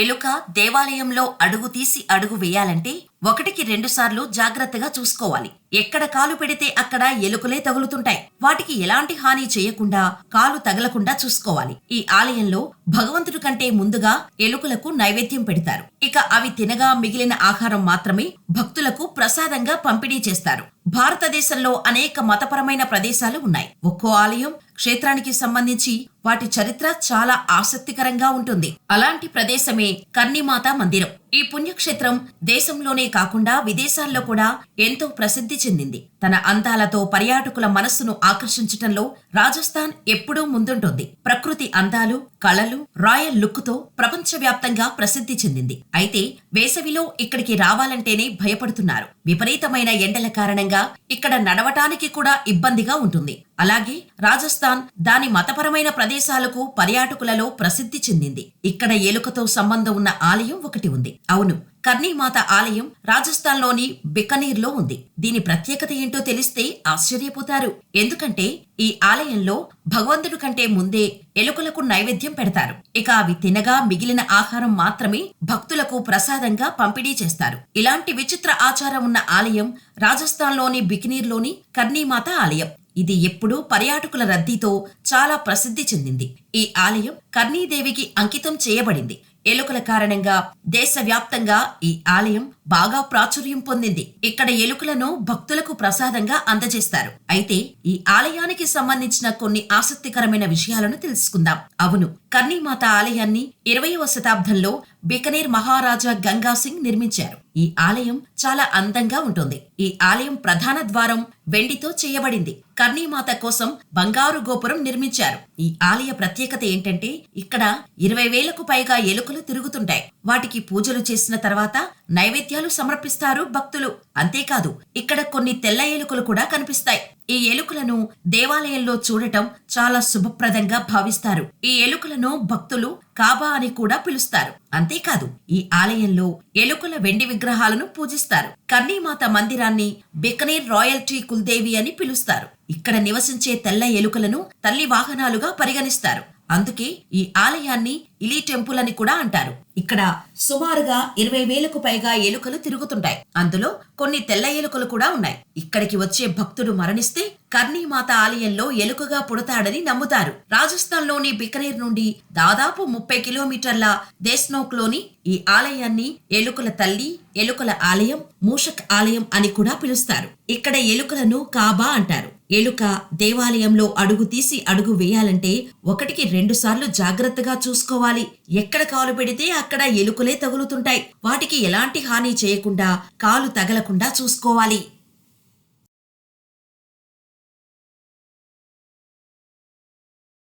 ఎలుక దేవాలయంలో అడుగు తీసి అడుగు వేయాలంటే ఒకటికి రెండు సార్లు జాగ్రత్తగా చూసుకోవాలి. ఎక్కడ కాలు పెడితే అక్కడ ఎలుకలే తగులుతుంటాయి. వాటికి ఎలాంటి హాని చేయకుండా కాలు తగలకుండా చూసుకోవాలి. ఈ ఆలయంలో భగవంతుడి కంటే ముందుగా ఎలుకలకు నైవేద్యం పెడతారు. ఇక అవి తినగా మిగిలిన ఆహారం మాత్రమే భక్తులకు ప్రసాదంగా పంపిణీ చేస్తారు. భారతదేశంలో అనేక మతపరమైన ప్రదేశాలు ఉన్నాయి. ఒక్కో ఆలయం క్షేత్రానికి సంబంధించి వాటి చరిత్ర చాలా ఆసక్తికరంగా ఉంటుంది. అలాంటి ప్రదేశమే కర్ణిమాత మందిరం. ఈ పుణ్యక్షేత్రం దేశంలోనే కాకుండా విదేశాల్లో కూడా ఎంతో ప్రసిద్ధి చెందింది. తన అందాలతో పర్యాటకుల మనస్సును ఆకర్షించటంలో రాజస్థాన్ ఎప్పుడూ ముందుంటుంది. ప్రకృతి అందాలు కళలు రాయల్ లుక్తో ప్రపంచవ్యాప్తంగా ప్రసిద్ధి చెందింది. అయితే వేసవిలో ఇక్కడికి రావాలంటేనే భయపడుతున్నారు. విపరీతమైన ఎండల కారణంగా ఇక్కడ నడవటానికి కూడా ఇబ్బందిగా ఉంటుంది. అలాగే రాజస్థాన్ దాని మతపరమైన ప్రదేశాలకు పర్యాటకులలో ప్రసిద్ధి చెందింది. ఇక్కడ ఏలుకతో సంబంధం ఉన్న ఆలయం ఒకటి ఉంది. అవును కర్ణీమాత ఆలయం రాజస్థాన్లోని బికనీర్లో ఉంది. దీని ప్రత్యేకత ఏంటో తెలిస్తే ఆశ్చర్యపోతారు. ఎందుకంటే ఈ ఆలయంలో భగవంతుడు కంటే ముందే ఎలుకలకు నైవేద్యం పెడతారు. ఇక అవి తినగా మిగిలిన ఆహారం మాత్రమే భక్తులకు ప్రసాదంగా పంపిణీ చేస్తారు. ఇలాంటి విచిత్ర ఆచారం ఉన్న ఆలయం రాజస్థాన్లోని బికినీర్లోని కర్ణీమాత ఆలయం. ఇది ఎప్పుడూ పర్యాటకుల రద్దీతో చాలా ప్రసిద్ధి చెందింది. ఈ ఆలయం కర్ణీదేవికి అంకితం చేయబడింది. ఎలుకల కారణంగా దేశవ్యాప్తంగా ఈ ఆలయం బాగా ప్రాచుర్యం పొందింది. ఇక్కడ ఎలుకలను భక్తులకు ప్రసాదంగా అందజేస్తారు. అయితే ఈ ఆలయానికి సంబంధించిన కొన్ని ఆసక్తికరమైన విషయాలను తెలుసుకుందాం. అవును కర్ణీమాత ఆలయాన్ని ఇరవయవ శతాబ్దంలో బికనేర్ మహారాజా గంగా సింగ్ నిర్మించారు. ఈ ఆలయం చాలా అందంగా ఉంటుంది. ఈ ఆలయం ప్రధాన ద్వారం వెండితో చేయబడింది. కర్ణీమాత కోసం బంగారు గోపురం నిర్మించారు. ఈ ఆలయ ప్రత్యేకత ఏంటంటే ఇక్కడ ఇరవై వేలకు పైగా ఎలుకలు తిరుగుతుంటాయి. వాటికి పూజలు చేసిన తర్వాత నైవేద్యాలు సమర్పిస్తారు భక్తులు. అంతేకాదు ఇక్కడ కొన్ని తెల్ల ఎలుకలు కూడా కనిపిస్తాయి. ఈ ఎలుకలను దేవాలయంలో చూడటం చాలా శుభప్రదంగా భావిస్తారు. ఈ ఎలుకలను భక్తులు కాబా అని కూడా పిలుస్తారు. అంతేకాదు ఈ ఆలయంలో ఎలుకల వెండి విగ్రహాలను పూజిస్తారు. కన్నీమాత మందిరాన్ని బికనీర్ రాయల్టీ కుల్దేవి అని పిలుస్తారు. ఇక్కడ నివసించే తెల్ల ఎలుకలను తల్లి వాహనాలుగా పరిగణిస్తారు. అందుకే ఈ ఆలయాన్ని ఇలీ టెంపుల్ అని కూడా అంటారు. ఇక్కడ సుమారుగా ఇరవై వేలకు పైగా ఎలుకలు తిరుగుతుంటాయి. అందులో కొన్ని తెల్ల ఎలుకలు కూడా ఉన్నాయి. ఇక్కడికి వచ్చే భక్తుడు మరణిస్తే కర్ణీమాత ఆలయంలో ఎలుకగా పుడతాడని నమ్ముతారు. రాజస్థాన్లోని బికనేర్ నుండి దాదాపు ముప్పై కిలోమీటర్ల దేశ్నోక్లోని ఈ ఆలయాన్ని ఎలుకల తల్లి ఎలుకల ఆలయం మూషక్ ఆలయం అని కూడా పిలుస్తారు. ఇక్కడ ఎలుకలను కాబా అంటారు. ఎలుక దేవాలయంలో అడుగు తీసి అడుగు వేయాలంటే ఒకటికి రెండు సార్లు జాగ్రత్తగా చూసుకోవాలి. ఎక్కడ కాలు పెడితే అక్కడ ఎలుకలే తగులుతుంటాయి. వాటికి ఎలాంటి హాని చేయకుండా కాలు తగలకుండా చూసుకోవాలి.